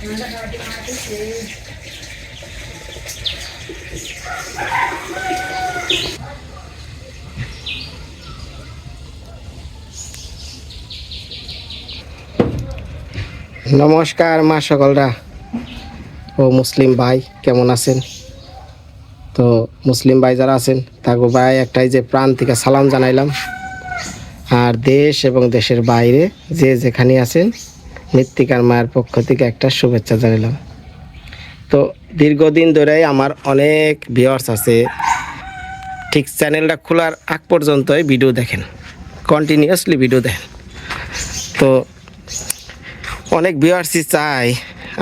নমস্কার মা সকলরা। ও মুসলিম ভাই, কেমন আছেন? তো মুসলিম ভাই যারা আছেন তাকে ভাই, একটাই যে প্রাণ থেকে সালাম জানাইলাম। আর দেশ এবং দেশের বাইরে যে যেখানে আছেন মৃত্তিকার মায়ের পক্ষ থেকে একটা শুভেচ্ছা জানাইলাম তো দীর্ঘদিন ধরেই আমার অনেক ভিওয়ার্স আছে। ঠিক চ্যানেলটা খোলার আগ পর্যন্তই ভিডিও দেখেন। কন্টিনিউয়াসলি ভিডিও দেখেন। তো অনেক ভিউয়ার্সই চাই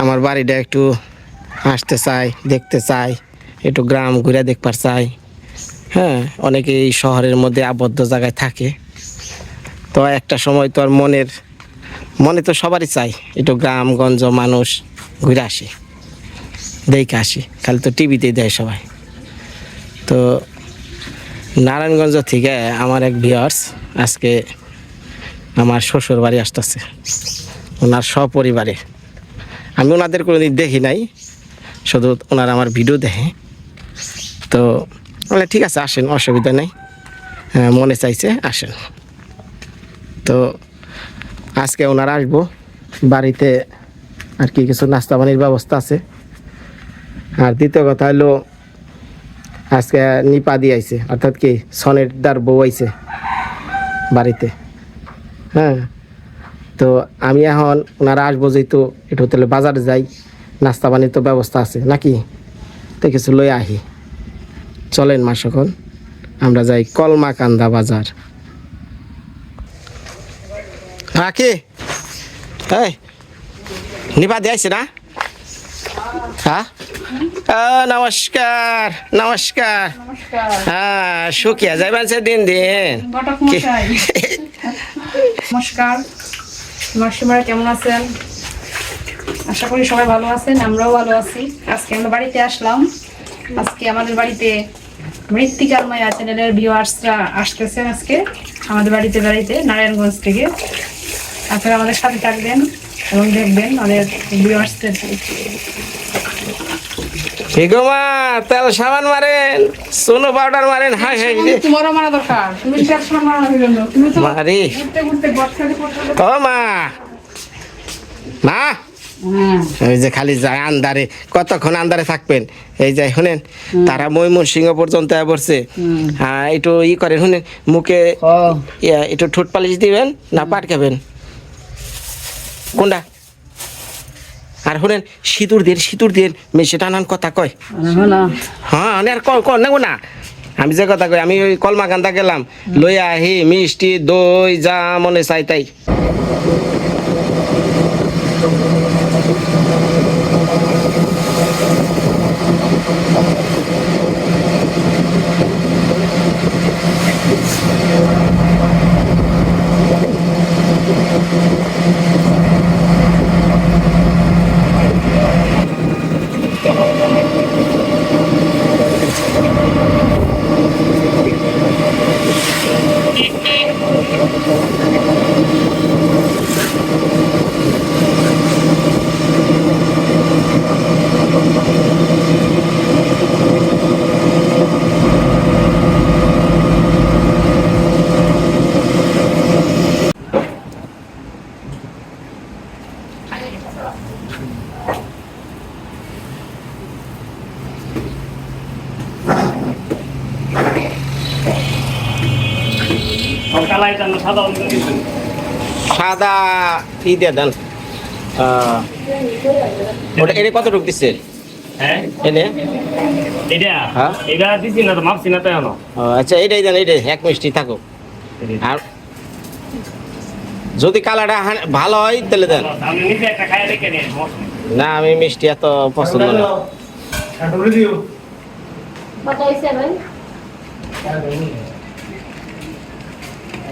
আমার বাড়িটা একটু আসতে চাই দেখতে চাই একটু গ্রাম ঘুরে দেখবার চাই হ্যাঁ অনেকে এই শহরের মধ্যে আবদ্ধ জায়গায় থাকে। তো একটা সময় তো আর মনের মনে তো সবারই চাই, একটু গ্রামগঞ্জ মানুষ ঘুরে আসি, দেখে আসি, খালি তো টিভিতেই দেয় সবাই। তো নারায়ণগঞ্জ থেকে আমার এক ভিউয়ার্স আজকে আমার শ্বশুর বাড়ি আসতেছে, ওনার সপরিবারে। আমি ওনাদের কোনোদিন দেখি নাই, শুধু ওনারা আমার ভিডিও দেখে। তো বলে, ঠিক আছে, আসেন, অসুবিধা নেই মনে চাইছে, আসেন। তো আজকে ওনারা আসব। বাড়িতে আর কি কিছু নাস্তা পানির ব্যবস্থা আছে। আর দ্বিতীয় কথা হলো, আজকে নিপা দিয়ে আইছে, অর্থাৎ কি সনের দার বউ আইছে বাড়িতে। হ্যাঁ তো আমি এখন ওনারা আসব যেহেতু একটু তাহলে বাজারে যাই, নাস্তা পানির তো ব্যবস্থা আছে, নাকি? তো কিছু লই আহি। চলেন মা সকল আমরা যাই কলমাকান্দা বাজার। হ্যাঁ কি এই নিপা দিয়েছে না? হ্যাঁ নমস্কার নমস্কার। হ্যাঁ শুকিয়া যাইবেন সে দিন দিন। নমস্কার। মাসিমারা কেমন আছেন? আশা করি সবাই ভালো আছেন আমরাও ভালো আছি। আজকে আমরা বাড়িতে আসলাম। আজকে আমাদের বাড়িতে মৃত্তিকার মায়া চ্যানেলের ভিউয়ার্সরা আসতেছেন আজকে আমাদের বাড়িতে বাড়িতে নারায়ণগঞ্জ থেকে। আপনারা আমাদের সাথে থাকবেন এবং দেখবেন আমাদের ভিউয়ার্সদের তেল সাবান মারেন সোনো পাউডার মারেন হাই হাই তোমারও মারা দরকার। তুমি চার সময় মারা তুমি তো মারি। ঘুরতে ঘুরতে গদ খালি করতে ও মা। মা ওই যে খালি যায় আন্দারে কতক্ষণ আন্দারে থাকবেন? এই যে শুনেন তারা ময়মন সিংহ পর্যন্ত পড়ছে। হ্যাঁ একটু ই করেন শুনেন মুখে ইয়া, একটু ঠোঁট পালিশ দিবেন না পাট খাবেন কোনটা? আর শুনেন সিঁদুর দিয়ে সিঁদুর দিয়ে মেশে টানান কথা কয়। হ্যাঁ আর কল নেব না। আমি যে কথা কই আমি ওই কলমা কান্দা গেলাম লইয়া আহি মিষ্টি দই যা মনে চাই তাই। সাদা ই দিয়ে দেন। ওটা এটা কত দিচ্ছে হ্যাঁ? এনে? এটা? হ্যাঁ? এটা দিছি না তো মাপছি না তো এখনও। ও, আচ্ছা এইটাই দেন এইটাই এক মিষ্টি থাকুক। আর যদি কালারটা ভালো হয় তাহলে দেন। নেই। না আমি মিষ্টি এত পছন্দ না। দাও।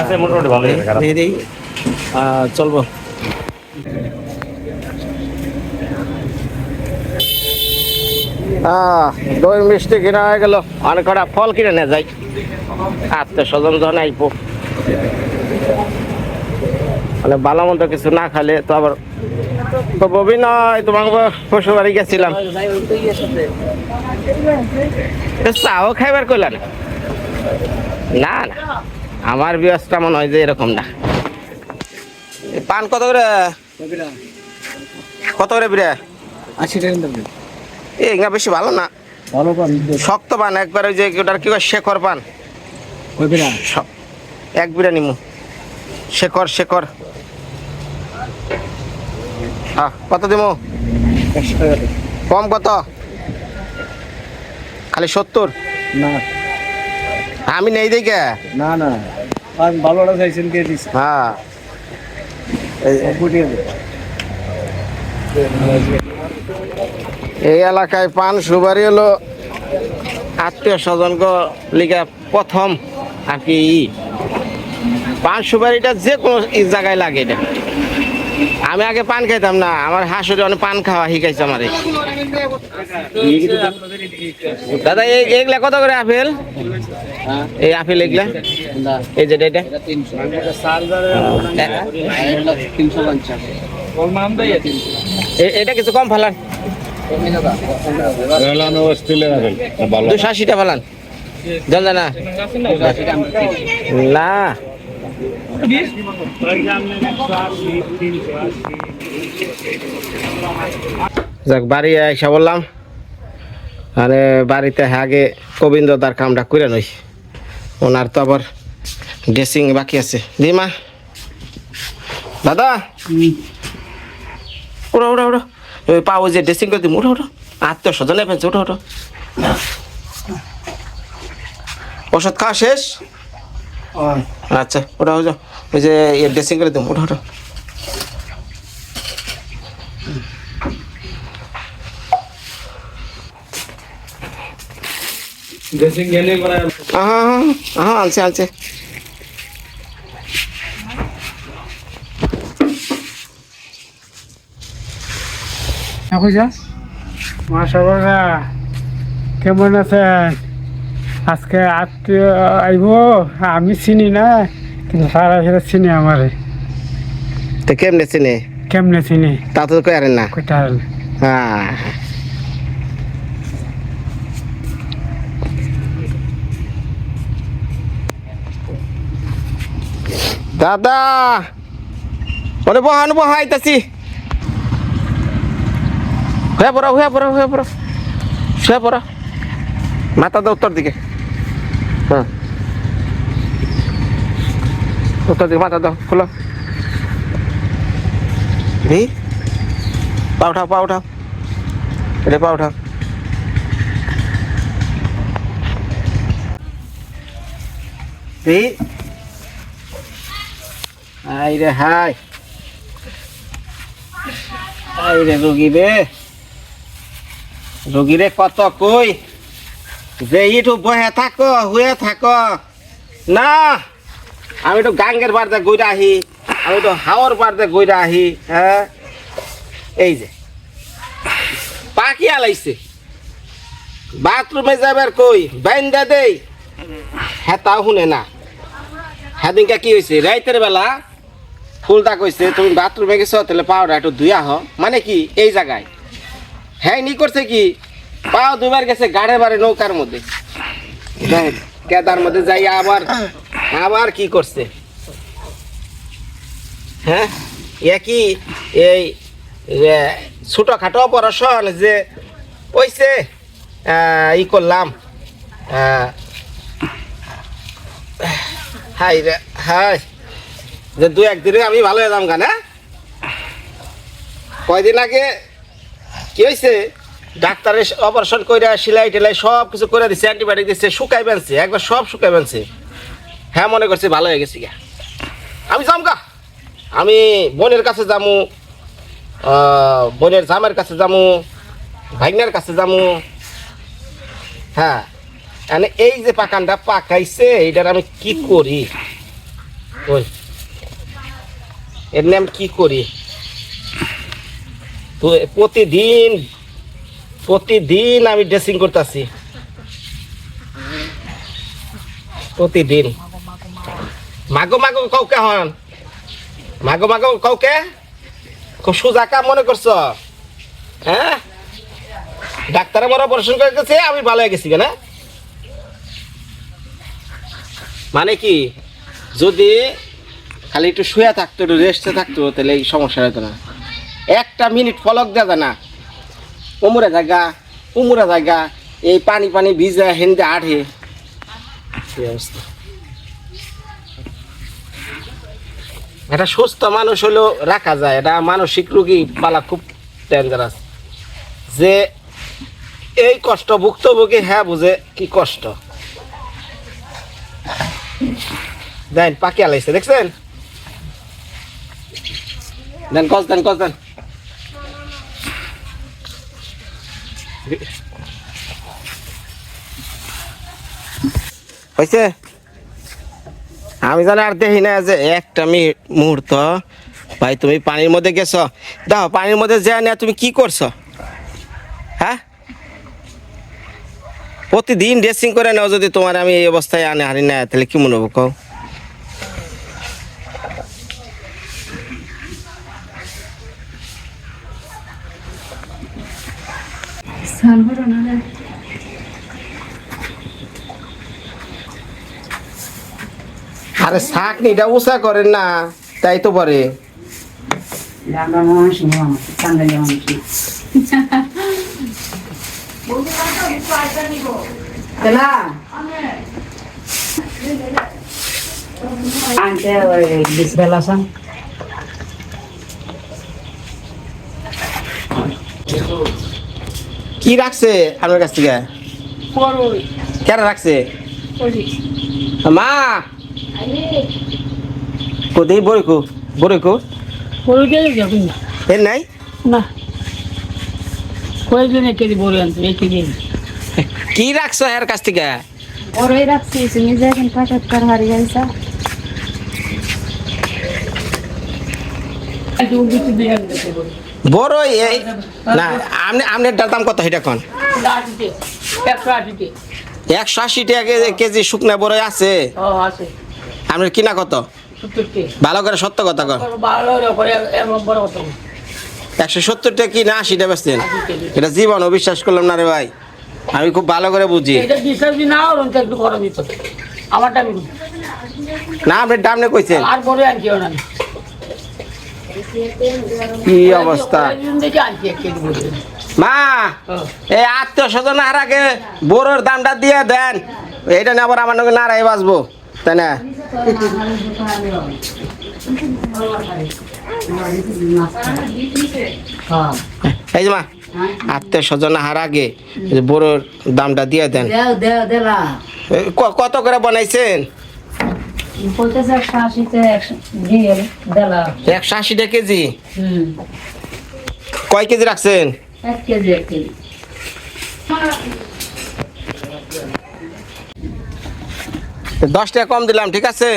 আছে মোটামুটি ভালো চলবো। দই মিষ্টি কিনা হয়ে গেল। অনেক কটা ফল কিনে নিয়ে যাই। আত্মীয় স্বজন যখন আইপো মানে ভালো মন্দ কিছু না খালে তো আবার তো ববি নয় তোমাকে পশু বাড়ি গেছিলাম। চাও খাইবার কইলা না? না না। আমার ব্যবস্থা মনে হয় যে এরকম না। পান কত করে? কত করে বিরে আশি টাকা এগুলা বেশি ভালো না। ভালো পান শক্ত পান একবার ওই যে ওটার কি কয় শেখর পান। এক বিরা নিমু। শেখর শেখর। হ্যাঁ কত দিমু। কম কত? খালি সত্তর? না। আমি নেই দেখে? না না। আমি ভালোটা চাইছেন কে দিস হ্যাঁ। এই- এলাকায় পান সুপারি হলো আত্মীয় স্বজন লিগা প্রথম আর কি পান সুপারিটা যে কোনো জায়গায় লাগে এটা। আমি আগে পান খাইতাম না, আমার হাসুরে অনেক পান খাওয়া শিখাইছে আমারে। দাদা এগুলা কত করে আপেল? এই আপেল এগুলা? এই যে এটা। এটা কিছু কম ফালান। দুশো আশিটা ফালান। না না। যাক, বাড়ি এসে বললাম। মানে বাড়িতে আগে গোবিন্দ তার কামটা করে নই ওনার তো আবার ড্রেসিং বাকি আছে। দিমা দাদা। ওরা ওরা ওরা ওই পাও যে ড্রেসিং করে দিম ওটা ওটা আত্মীয় স্বজনে ফেলছে ওটা ওটা ওষুধ খাওয়া শেষ? আচ্ছা ওটা ওই যে ওই যে ড্রেসিং করে দিম ওটা ওটা। আনছে আনছে বুঝা কেমন আছেন? আজকে আত্মীয় আইব আমি চিনি না কিন্তু সারা সেটা চিনি আমারে। তো কেমনে চিনে? কেমনে চিনি? তা তো কই আরেন না। কোথায় হ্যাঁ দাদা! ওরে বহান বহাইতাছি হয়ে পড়ো হয়ে পড়ো হয়ে পড়ো। শুয়ে পড়ো। মাথা দাও উত্তর দিকে। উত্তর দিকে মাথা দাও খুলো ভি পা উঠাও পা উঠাও এটা পা উঠাও ভি আই রে হাই আই রে রোগী রে রোগী রে কত কই যে ইটু বহে থাকো হুয়ে থাকো না আমি তো গাঙ্গের বাড়িতে গইরা আহি, আমি তো হাওয়ার বাড়িতে গইরা আহি হ্যাঁ? এই যে, পাখি আলাইছে। বাথরুমে যাবার কই? বাইন্দা দেই। হেতা শুনে না। সেদিনকে কি হয়েছে রাইতের বেলা ফুলটা কইছে, তুমি বাথরুমে গেছো, তাহলে পাওটা একটু ধুই আহ। মানে কি? এই জায়গায়। হ্যাঁ নি করছে কি? পাও দুবার গেছে গাড়ে বাড়ে নৌকার মধ্যে। কেদার মধ্যে যাই আবার আবার কি করছে? হ্যাঁ? একই এই ছোটখাটো অপারেশন যে ওইছে ই করলাম হাই রে, হাই, যে দু একদিনে আমি ভালো হয়ে যাম গানা কয়দিন আগে কি হয়েছে ডাক্তারের অপারেশন করে সেলাই টেলাই সব কিছু করে দিচ্ছে অ্যান্টিবায়োটিক দিচ্ছে শুকাই বেনছে একবার সব শুকাই বেনছে হ্যাঁ মনে করছে ভালো হয়ে গেছি গা। আমি যাম গা। আমি বোনের কাছে যামু বোনের জামের কাছে যামু, ভাইনের কাছে যামু। হ্যাঁ মানে এই যে পাকানটা পাকাইছে, এইটার আমি কি করি? ওই, এর নাম কি করি? তো প্রতিদিন প্রতিদিন আমি ড্রেসিং করতেছি। প্রতিদিন। মাগো মাগো কাউকে হন। মাগো মাগো কাউকে? খুব সোজা কাম মনে করছ? হ্যাঁ? ডাক্তার আমার অপারেশন করে গেছে, আমি ভালো হয়ে গেছি না মানে কি? যদি খালি একটু শুয়ে থাকতো, একটু রেস্টে থাকতো, তাহলে এই সমস্যা হতো না। একটা মিনিট ফলক দেওয়া না। উমুরা জায়গা উমুরা জায়গা, এই পানি পানি ভিজা হেন্দে আঠে অবস্থা? এটা সুস্থ মানুষ হলেও রাখা যায়। এটা মানসিক রোগী পালা খুব ডেঞ্জারাস যে এই কষ্ট ভুক্তভোগী হ্যাঁ বুঝে কি কষ্ট। দেন পাকি লাগছে দেখছেন? দেন কস দেন কস দেন। হয়েছে আমি জানি আর দেখি না যে একটা মি- মুহূর্ত। ভাই, তুমি পানির মধ্যে গেছো। দাও, পানির মধ্যে যা না তুমি কি করছ? হ্যাঁ? প্রতিদিন ড্রেসিং করে নাও যদি তোমার আমি এই অবস্থায় আনে হারি না, তাহলে কি মনে হব কও? স্নান করো না আরে উষা করেন না তাই তো পারে। আনতে ওই বিসবেলা সান কি রাখছে আমার কাছ থেকে? কেন রাখছে? মা! কোথায় বড়কু বড়কু এর নাই? না। কয়েকদিন এক কেজি বড় আনতে এক কেজি কি রাখছো এর কাছ থেকে? বড়ই রাখছি তুমি যে এখন পাকাত কর হারি যাইছা। বড় এই, না আপনি আপনার দাম কত এটা কোন? একশো আশি টাকা কেজি- শুকনা বড় আছে। আপনার কিনা কত? ভালো করে সত্য কথা কন। একশো সত্তর টাকা কি না আশিটা বেচতেন। এটা জীবন, অবিশ্বাস করলাম না রে ভাই। আমি খুব ভালো করে বুঝি। না আপনি দাম নিয়ে কইছেন। আর বড় আনছি না কি অবস্থা? মা এই আত্মীয় স্বজন আর আগে বড়োর দামটা দিয়ে দেন। এইটা নিয়ে আবার আমার নাকি নাড়াই বাঁচবো তাই না? এই যে মা আত্মীয় স্বজন হার আগে এই দামটা দিয়ে দেন। কত করে বানাইছেন? একশো আশি টাকা কেজি? কয় কেজি রাখছেন? দশ টাকা কম দিলাম ঠিক আছে?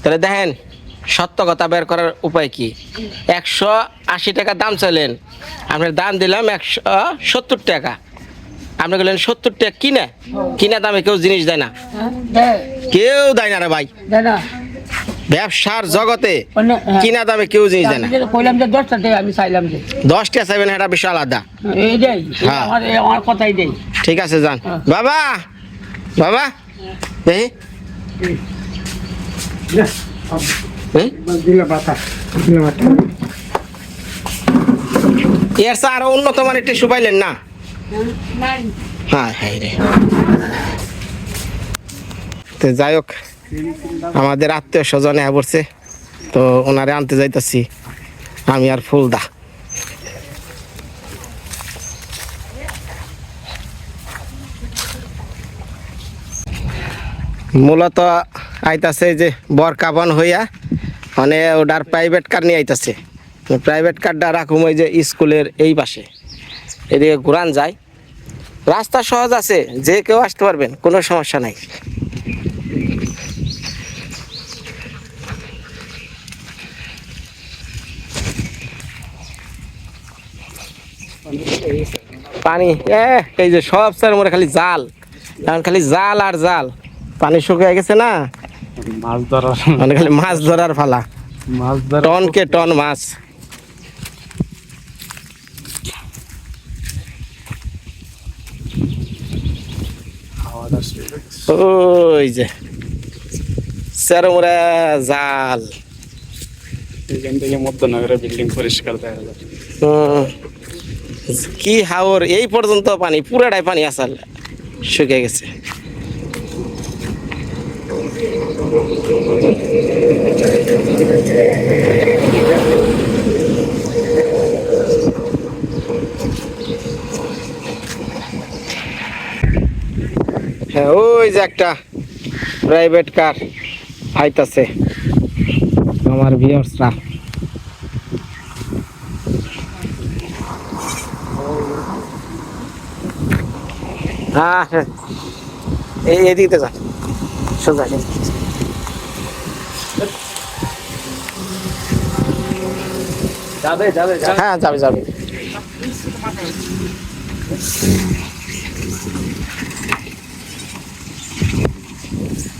তাহলে দেখেন সত্য কথা বের করার উপায় কি? একশো আশি টাকা দাম চাইলেন। আপনার দাম দিলাম একশো সত্তর টাকা। আপনি বললেন সত্তর টাকা কিনে? কিনা দামে কেউ জিনিস দেয় না। কেউ দেয় না রে ভাই। ব্যবসার জগতে কিনা দামে কেউ জিনিস দেয় না। কইলাম যে দশটা দেয় আমি চাইলাম যে চাইবেন এটা বিষয় আলাদা এই। আমার আমার কথাই দেই ঠিক আছে, যান। বাবা বাবা এর চেয়ে আরও উন্নত মানের টিস্যু পাইলেন না। হ্যাঁ রে। তো যাই হোক, আমাদের আত্মীয় স্বজন পড়ছে তো ওনারে আনতে যাইতাছি, আমি আর ফুলদা। মূলত আইতাছে যে বর কাবন হইয়া মানে ওটার প্রাইভেট কার নিয়ে আইতাছে। প্রাইভেট কারটা রাখুম ওই যে স্কুলের এই পাশে। এদিকে ঘুরান যায়। রাস্তা সহজ আছে যে কেউ আসতে পারবেন কোনো সমস্যা নাই। পানি এই যে সব স্যার মোরে খালি জাল। এখন খালি জাল আর জাল। পানি শুকিয়ে গেছে না? মাছ ধরার মানে খালি মাছ ধরার ফালা। মাছ ধরা টন কে টন মাছ। ওই যে চেরমুরা জাল। এখান থেকে মধ্যনগরের বিল্ডিং পরিষ্কার দেখা যায়। কি হাওর এই পর্যন্ত পানি পুরাটাই পানি আসাল শুকে গেছে। হ্যাঁ ওই যে একটা প্রাইভেট কার আইতাছে। আমার ভিউয়ার্সরা হ্যাঁ হ্যাঁ। এই এদিকে সোজা যাবে যাবে। হ্যাঁ যাবে যাবে।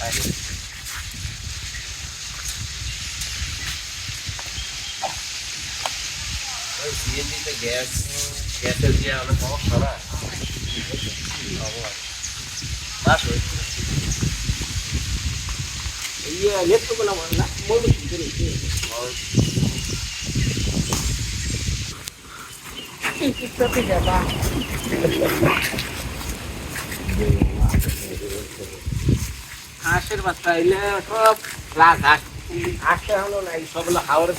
মাসিমা ভালো আছেন ইয়ে লেট তো বলা না মই হাঁসের বাচ্চা এলে সব লাখ হাঁস হাঁসটা হলো না এই সবগুলো হাওড়ের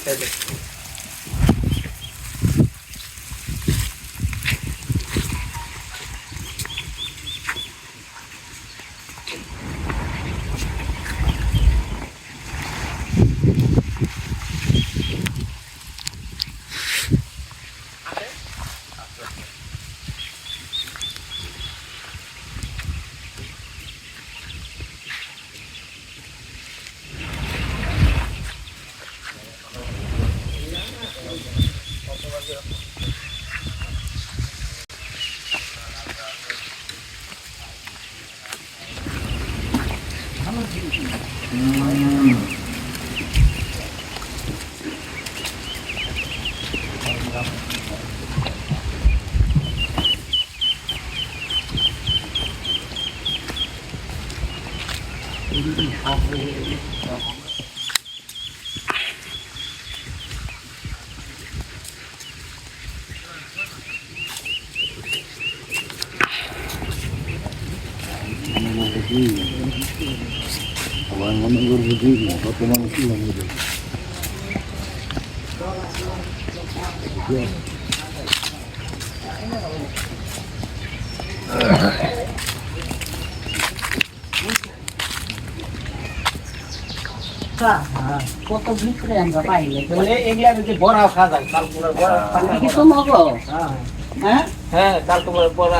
সাইডে কত ভিতরে আমরা পাইলে মানে এগুলা যদি বড়া খাওয়া যায় কাল পুরো বড়া কি হ্যাঁ হ্যাঁ কাল তোমার বড়া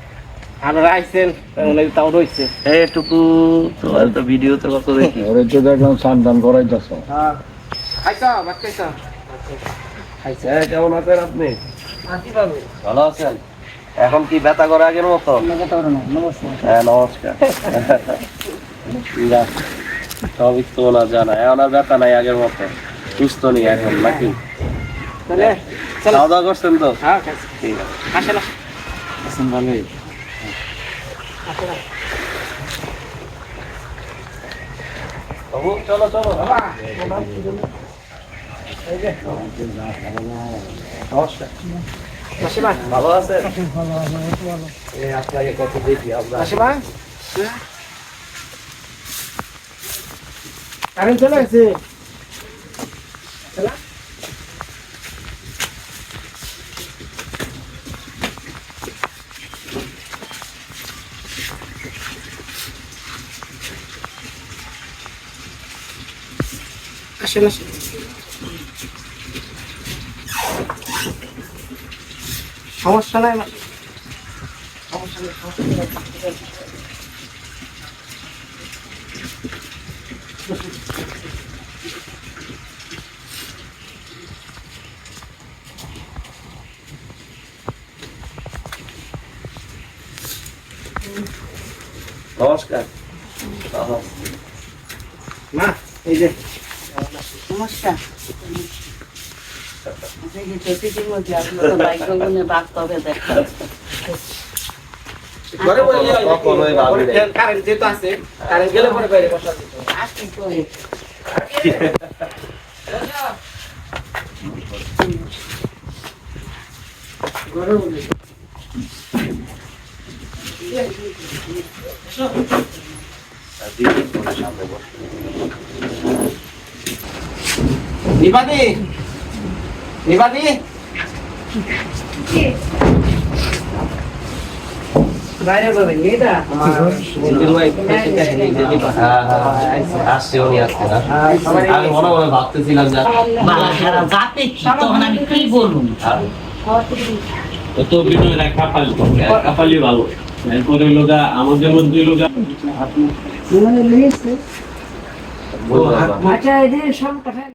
আপনারা আইছেন ওনার তাও রয়েছে। এইটুকু তোমার তো কত দেখি। ওরে তো দেখলাম স্নান টান করাইতেছ। হ্যাঁ। খাইছো ভাত খাইছো? হ্যাঁ কেমন আছেন আপনি? ভালো আছেন। এখন কি ব্যথা করে আগের মতো? হ্যাঁ নমস্কার। সবই তো না জানা। এখন আর ব্যথা নাই আগের মতো। সুস্থ নেই এখন নাকি? তাহলে খাওয়া দাওয়া করছেন তো? হ্যাঁ ঠিক আছে আসেন। আছেন বাবু, চলো চলো নমস্কার মাসিমা ভালো আছেন এই আপনাকে কত দেখি আমরা মাসিমা কারেন্ট চলে গেছে আসেন আসেন সমস্যা নাই সমস্যা নেই সমস্যা নমস্কার। মা এই যে। নাই। কারেন্ট যেহেতু আছে কারেন্ট গেলে পরে বাইরে বসা যেত। নিবাদি। নিবাদি। বাইরে যাবেন এটা হ্যাঁ, হ্যাঁ, আসছে উনি আসছে। না আমি মনে মনে ভাবতেছিলাম যে বালা সারা জাতে কি তখন আমি কি বলুন তো বিনয় রাখ কাপালি কাপালি ভালো এরপরে লোকা আমাদের মধ্যে লোকা আচ্ছা এদের সব কথা